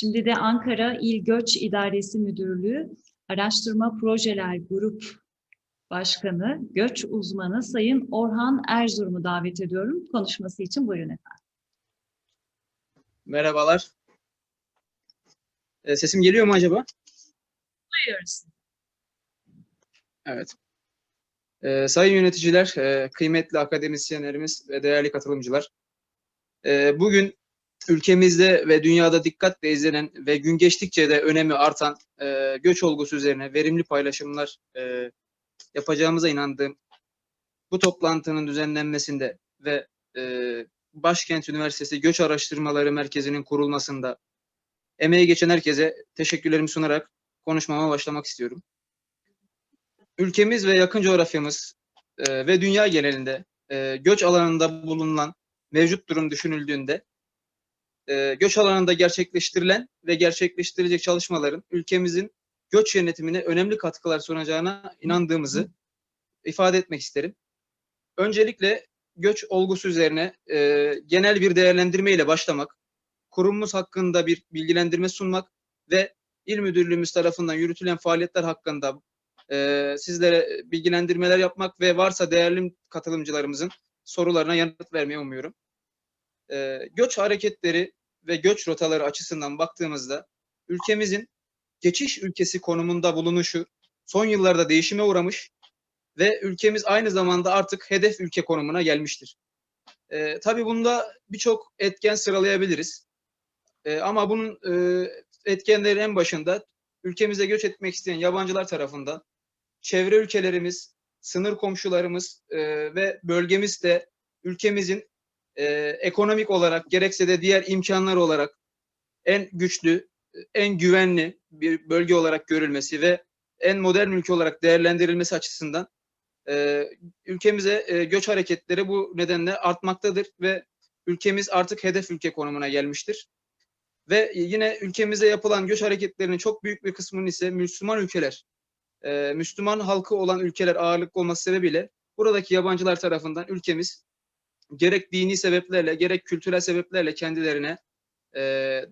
Şimdi de Ankara İl Göç İdaresi Müdürlüğü Araştırma Projeler Grup Başkanı, Göç Uzmanı Sayın Orhan Erzurum'u davet ediyorum. Konuşması için buyurun efendim. Merhabalar. Ee, sesim geliyor mu acaba? Duyuyoruz. Evet. Ee, sayın yöneticiler, e, kıymetli akademisyenlerimiz ve değerli katılımcılar. e, bugün ülkemizde ve dünyada dikkatle izlenen ve gün geçtikçe de önemi artan e, göç olgusu üzerine verimli paylaşımlar e, yapacağımıza inandığım bu toplantının düzenlenmesinde ve e, Başkent Üniversitesi Göç Araştırmaları Merkezi'nin kurulmasında emeği geçen herkese teşekkürlerimi sunarak konuşmama başlamak istiyorum. Ülkemiz ve yakın coğrafyamız e, ve dünya genelinde e, göç alanında bulunan mevcut durum düşünüldüğünde e, göç alanında gerçekleştirilen ve gerçekleştirilecek çalışmaların ülkemizin göç yönetimine önemli katkılar sunacağına inandığımızı ifade etmek isterim. Öncelikle göç olgusu üzerine e, genel bir değerlendirme ile başlamak, kurumumuz hakkında bir bilgilendirme sunmak ve il müdürlüğümüz tarafından yürütülen faaliyetler hakkında e, sizlere bilgilendirmeler yapmak ve varsa değerli katılımcılarımızın sorularına yanıt vermeyi umuyorum. E, göç hareketleri ve göç rotaları açısından baktığımızda ülkemizin geçiş ülkesi konumunda bulunuşu son yıllarda değişime uğramış ve ülkemiz aynı zamanda artık hedef ülke konumuna gelmiştir. E, tabii bunda birçok etken sıralayabiliriz. E, ama bunun e, etkenlerin en başında ülkemize göç etmek isteyen yabancılar tarafından çevre ülkelerimiz, sınır komşularımız e, ve bölgemiz de ülkemizin e, ekonomik olarak gerekse de diğer imkanlar olarak en güçlü, en güvenli bir bölge olarak görülmesi ve en modern ülke olarak değerlendirilmesi açısından e, ülkemize e, göç hareketleri bu nedenle artmaktadır ve ülkemiz artık hedef ülke konumuna gelmiştir. Ve yine ülkemize yapılan göç hareketlerinin çok büyük bir kısmının ise Müslüman ülkeler, e, Müslüman halkı olan ülkeler ağırlıklı olması sebebiyle buradaki yabancılar tarafından ülkemiz gerek dini sebeplerle gerek kültürel sebeplerle kendilerine e,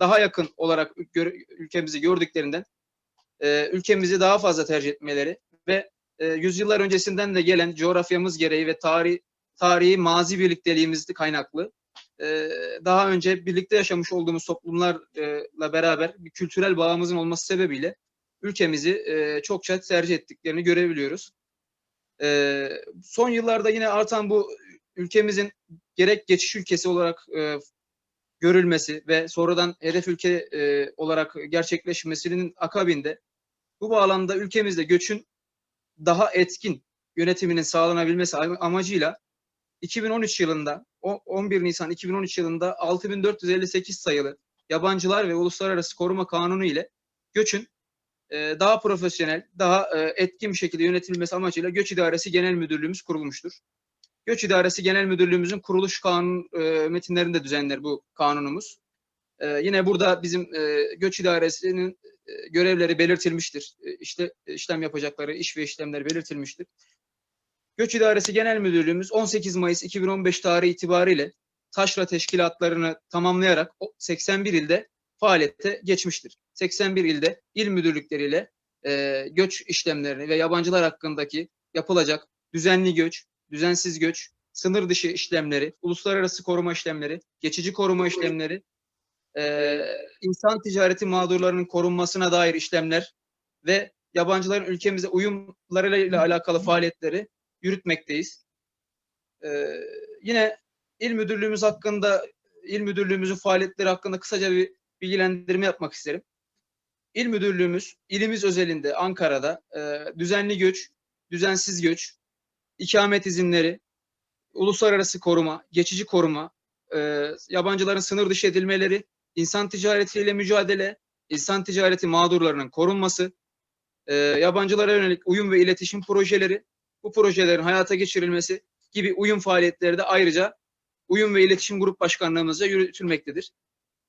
daha yakın olarak gör, ülkemizi gördüklerinden e, ülkemizi daha fazla tercih etmeleri ve e, yüzyıllar öncesinden de gelen coğrafyamız gereği ve tarih tarihi mazi birlikteliğimizde kaynaklı e, daha önce birlikte yaşamış olduğumuz toplumlarla beraber bir kültürel bağımızın olması sebebiyle ülkemizi e, çokça tercih ettiklerini görebiliyoruz. E, son yıllarda yine artan bu ülkemizin gerek geçiş ülkesi olarak e, görülmesi ve sonradan hedef ülke e, olarak gerçekleşmesinin akabinde bu bağlamda ülkemizde göçün daha etkin yönetiminin sağlanabilmesi amacıyla 2013 yılında 11 Nisan 2013 yılında 6458 sayılı Yabancılar ve Uluslararası Koruma Kanunu ile göçün e, daha profesyonel, daha e, etkin bir şekilde yönetilmesi amacıyla Göç İdaresi Genel Müdürlüğümüz kurulmuştur. Göç İdaresi Genel Müdürlüğümüzün kuruluş kanun e, metinlerinde düzenler bu kanunumuz. Yine burada bizim Göç İdaresi'nin görevleri belirtilmiştir. İşte işlem yapacakları iş ve işlemler belirtilmiştir. Göç İdaresi Genel Müdürlüğümüz 18 Mayıs 2015 tarihi itibariyle taşra teşkilatlarını tamamlayarak 81 ilde faaliyete geçmiştir. 81 ilde il müdürlükleriyle e, göç işlemlerini ve yabancılar hakkındaki yapılacak düzenli göç, düzensiz göç, sınır dışı işlemleri, uluslararası koruma işlemleri, geçici koruma işlemleri, e, insan ticareti mağdurlarının korunmasına dair işlemler ve yabancıların ülkemize uyumlarıyla alakalı faaliyetleri yürütmekteyiz. Ee, yine il müdürlüğümüz hakkında, il müdürlüğümüzün faaliyetleri hakkında kısaca bir bilgilendirme yapmak isterim. İl müdürlüğümüz ilimiz özelinde Ankara'da e, düzenli göç, düzensiz göç, ikamet izinleri, uluslararası koruma, geçici koruma, e, yabancıların sınır dışı edilmeleri, insan ticaretiyle mücadele, insan ticareti mağdurlarının korunması, e, yabancılara yönelik uyum ve iletişim projeleri, bu projelerin hayata geçirilmesi gibi uyum faaliyetleri de ayrıca Uyum ve İletişim Grup Başkanlığımızca yürütülmektedir.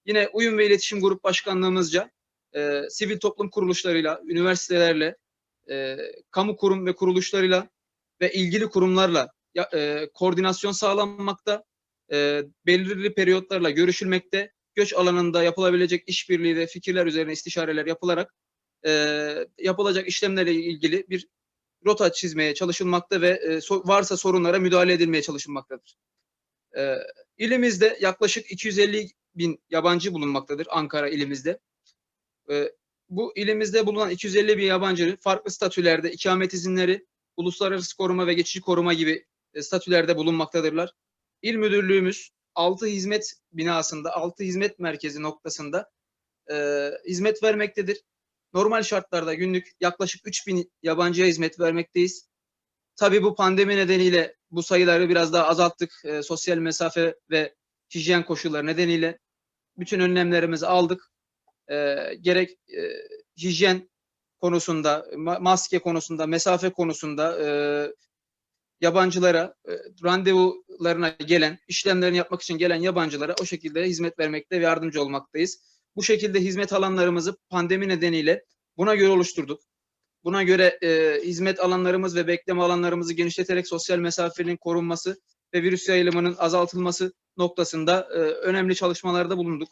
Yine Uyum ve İletişim Grup Başkanlığımızca e, sivil toplum kuruluşlarıyla, üniversitelerle, e, kamu kurum ve kuruluşlarıyla ve ilgili kurumlarla e, koordinasyon sağlanmakta, e, belirli periyotlarla görüşülmekte göç alanında yapılabilecek işbirliği ve fikirler üzerine istişareler yapılarak e, yapılacak işlemlerle ilgili bir rota çizmeye çalışılmakta ve e, so- varsa sorunlara müdahale edilmeye çalışılmaktadır. E, ilimizde yaklaşık 250 bin yabancı bulunmaktadır Ankara ilimizde. E, bu ilimizde bulunan 250 bin yabancının farklı statülerde ikamet izinleri, uluslararası koruma ve geçici koruma gibi e, statülerde bulunmaktadırlar. İl müdürlüğümüz 6 hizmet binasında, 6 hizmet merkezi noktasında e, hizmet vermektedir. Normal şartlarda günlük yaklaşık 3000 yabancıya hizmet vermekteyiz. Tabii bu pandemi nedeniyle bu sayıları biraz daha azalttık. E, sosyal mesafe ve hijyen koşulları nedeniyle bütün önlemlerimizi aldık. E, gerek e, hijyen konusunda, ma- maske konusunda, mesafe konusunda e, yabancılara, e, randevularına gelen, işlemlerini yapmak için gelen yabancılara o şekilde hizmet vermekte ve yardımcı olmaktayız. Bu şekilde hizmet alanlarımızı pandemi nedeniyle buna göre oluşturduk. Buna göre e, hizmet alanlarımız ve bekleme alanlarımızı genişleterek sosyal mesafenin korunması ve virüs yayılımının azaltılması noktasında e, önemli çalışmalarda bulunduk.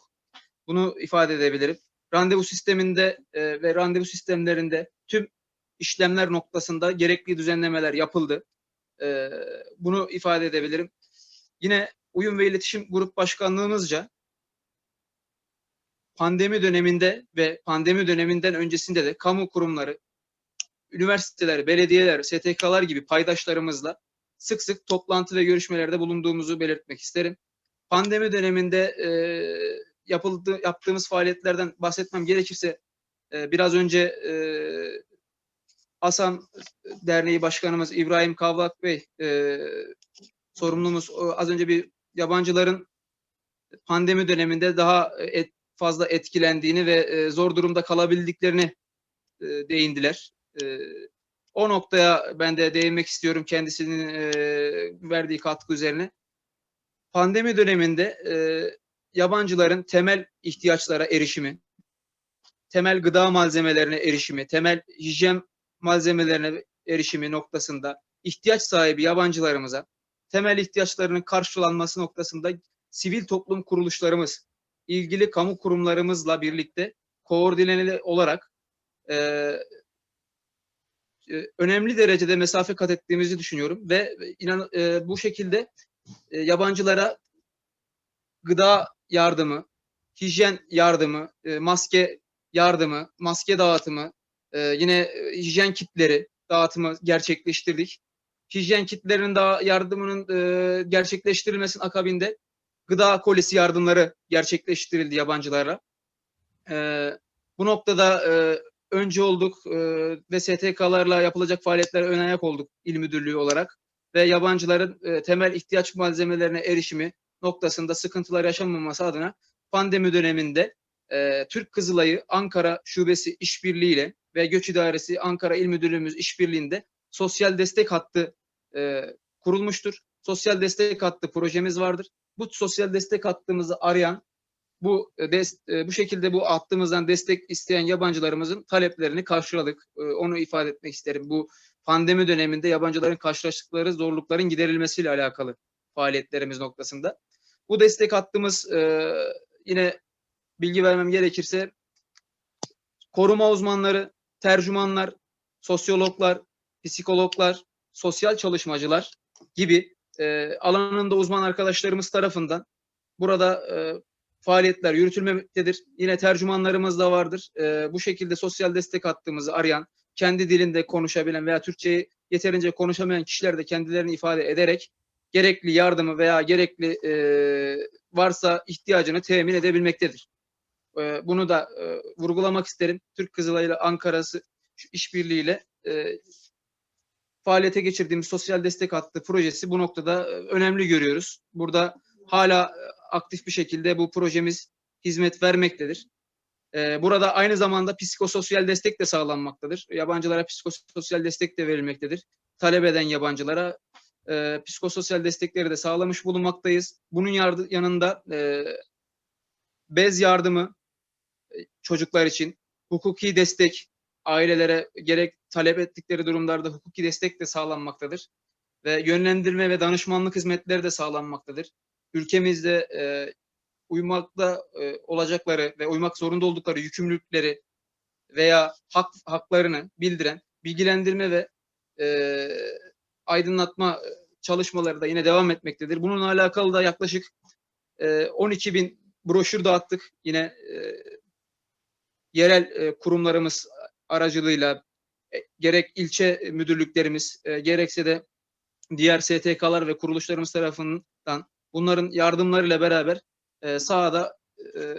Bunu ifade edebilirim. Randevu sisteminde e, ve randevu sistemlerinde tüm işlemler noktasında gerekli düzenlemeler yapıldı. E, bunu ifade edebilirim. Yine Uyum ve İletişim Grup Başkanlığımızca pandemi döneminde ve pandemi döneminden öncesinde de kamu kurumları, üniversiteler, belediyeler, STK'lar gibi paydaşlarımızla sık sık toplantı ve görüşmelerde bulunduğumuzu belirtmek isterim. Pandemi döneminde e, yapıldı, yaptığımız faaliyetlerden bahsetmem gerekirse e, biraz önce e, ASAM Derneği Başkanımız İbrahim Kavlak Bey e, sorumlumuz az önce bir yabancıların pandemi döneminde daha et, fazla etkilendiğini ve e, zor durumda kalabildiklerini e, değindiler. E, o noktaya ben de değinmek istiyorum kendisinin e, verdiği katkı üzerine. Pandemi döneminde e, yabancıların temel ihtiyaçlara erişimi, temel gıda malzemelerine erişimi, temel hijyen malzemelerine erişimi noktasında ihtiyaç sahibi yabancılarımıza temel ihtiyaçlarının karşılanması noktasında sivil toplum kuruluşlarımız, ilgili kamu kurumlarımızla birlikte koordineli olarak e, e, önemli derecede mesafe kat ettiğimizi düşünüyorum ve inan e, bu şekilde e, yabancılara gıda yardımı, hijyen yardımı, e, maske yardımı, maske dağıtımı, e, yine e, hijyen kitleri dağıtımı gerçekleştirdik. Hijyen kitlerinin daha yardımının e, gerçekleştirilmesinin akabinde gıda kolisi yardımları gerçekleştirildi yabancılara. E, bu noktada e, önce olduk e, ve STK'larla yapılacak faaliyetlere ön ayak olduk il müdürlüğü olarak ve yabancıların e, temel ihtiyaç malzemelerine erişimi noktasında sıkıntılar yaşanmaması adına pandemi döneminde e, Türk Kızılay'ı Ankara Şubesi işbirliğiyle ve Göç İdaresi Ankara İl Müdürlüğümüz işbirliğinde sosyal destek hattı e, kurulmuştur. Sosyal destek hattı projemiz vardır. Bu sosyal destek hattımızı arayan bu e, e, bu şekilde bu hattımızdan destek isteyen yabancılarımızın taleplerini karşıladık. E, onu ifade etmek isterim. Bu pandemi döneminde yabancıların karşılaştıkları zorlukların giderilmesiyle alakalı faaliyetlerimiz noktasında. Bu destek hattımız e, yine bilgi vermem gerekirse koruma uzmanları, tercümanlar, sosyologlar, psikologlar, sosyal çalışmacılar gibi e, alanında uzman arkadaşlarımız tarafından burada e, faaliyetler yürütülmektedir. Yine tercümanlarımız da vardır. E, bu şekilde sosyal destek hattımızı arayan, kendi dilinde konuşabilen veya Türkçeyi yeterince konuşamayan kişiler de kendilerini ifade ederek gerekli yardımı veya gerekli e, varsa ihtiyacını temin edebilmektedir. E, bunu da e, vurgulamak isterim. Türk Kızılayı ile Ankara'sı işbirliğiyle e, faaliyete geçirdiğimiz sosyal destek hattı projesi bu noktada e, önemli görüyoruz. Burada hala e, aktif bir şekilde bu projemiz hizmet vermektedir. E, burada aynı zamanda psikososyal destek de sağlanmaktadır. Yabancılara psikososyal destek de verilmektedir. Talep eden yabancılara e, psikososyal destekleri de sağlamış bulunmaktayız. Bunun yanında e, bez yardımı e, çocuklar için, hukuki destek, ailelere gerek talep ettikleri durumlarda hukuki destek de sağlanmaktadır. Ve yönlendirme ve danışmanlık hizmetleri de sağlanmaktadır. Ülkemizde e, uymakta e, olacakları ve uymak zorunda oldukları yükümlülükleri veya hak haklarını bildiren bilgilendirme ve e, aydınlatma çalışmaları da yine devam etmektedir. Bununla alakalı da yaklaşık e, 12 bin broşür dağıttık. Yine e, yerel e, kurumlarımız aracılığıyla e, gerek ilçe müdürlüklerimiz e, gerekse de diğer STK'lar ve kuruluşlarımız tarafından bunların yardımlarıyla beraber e, sahada e,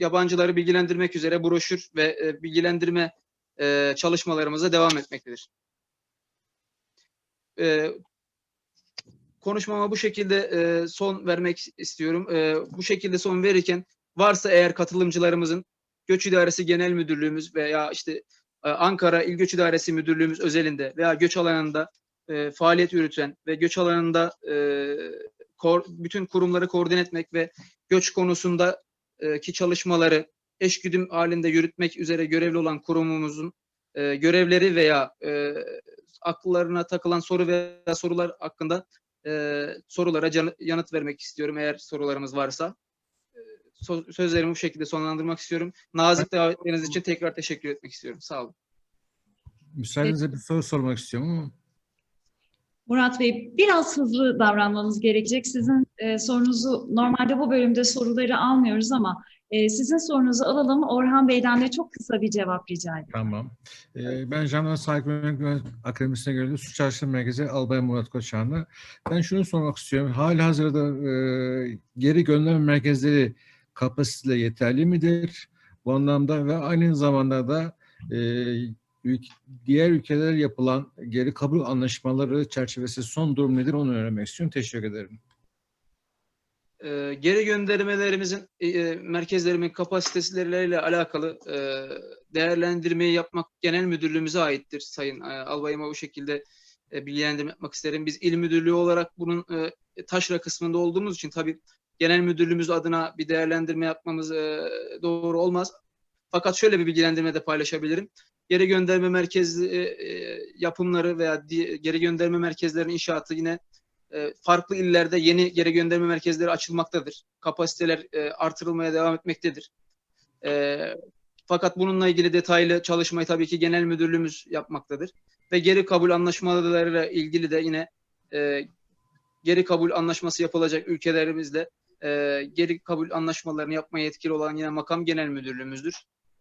yabancıları bilgilendirmek üzere broşür ve e, bilgilendirme e, çalışmalarımıza devam etmektedir. E, konuşmama bu şekilde e, son vermek istiyorum. E, bu şekilde son verirken varsa eğer katılımcılarımızın Göç İdaresi Genel Müdürlüğümüz veya işte e, Ankara İl Göç İdaresi Müdürlüğümüz özelinde veya göç alanında e, faaliyet yürüten ve göç alanında e, kor- bütün kurumları koordine etmek ve göç konusunda e, ki çalışmaları eşgüdüm halinde yürütmek üzere görevli olan kurumumuzun e, görevleri veya e, akıllarına takılan soru veya sorular hakkında e, sorulara can- yanıt vermek istiyorum eğer sorularımız varsa. E, so- sözlerimi bu şekilde sonlandırmak istiyorum. Nazik davetleriniz için tekrar teşekkür etmek istiyorum. Sağ olun. Müsaadenizle bir soru sormak istiyorum ama Murat Bey, biraz hızlı davranmamız gerekecek. Sizin e, sorunuzu normalde bu bölümde soruları almıyoruz ama e, sizin sorunuzu alalım. Orhan Bey'den de çok kısa bir cevap rica ediyorum. tamam. Ee, ben Jandarma Sağlık Güvenlik Akademisi'ne göre Suç Araştırma Merkezi Albay Murat Koçanlı. Ben şunu sormak istiyorum. Hali hazırda e, geri gönderme merkezleri kapasiteyle yeterli midir? Bu anlamda ve aynı zamanda da e, diğer ülkeler yapılan geri kabul anlaşmaları çerçevesi son durum nedir onu öğrenmek istiyorum. Teşekkür ederim. E, geri göndermelerimizin e, e, merkezlerimin kapasiteleriyle alakalı e, değerlendirmeyi yapmak genel müdürlüğümüze aittir sayın e, albayıma bu şekilde e, bilgilendirme yapmak isterim. Biz il müdürlüğü olarak bunun e, taşra kısmında olduğumuz için tabii genel müdürlüğümüz adına bir değerlendirme yapmamız e, doğru olmaz. Fakat şöyle bir bilgilendirme de paylaşabilirim. Geri gönderme merkezi e, e, yapımları veya di- geri gönderme merkezlerinin inşaatı yine e, farklı illerde yeni geri gönderme merkezleri açılmaktadır. Kapasiteler e, artırılmaya devam etmektedir. E, fakat bununla ilgili detaylı çalışmayı tabii ki genel müdürlüğümüz yapmaktadır. Ve geri kabul anlaşmalarıyla ilgili de yine geri kabul anlaşması yapılacak ülkelerimizle geri kabul anlaşmalarını yapmaya yetkili olan yine makam genel müdürlüğümüzdür.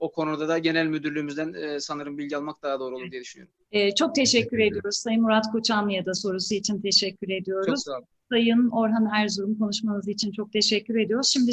O konuda da genel müdürlüğümüzden e, sanırım bilgi almak daha doğru olur diye düşünüyorum. E, çok teşekkür Teşekkür ediyoruz. Sayın Murat Koçanlı'ya da sorusu için teşekkür Çok ediyoruz. sağ olun. Sayın Orhan Erzurum konuşmanız için çok teşekkür ediyoruz. Şimdi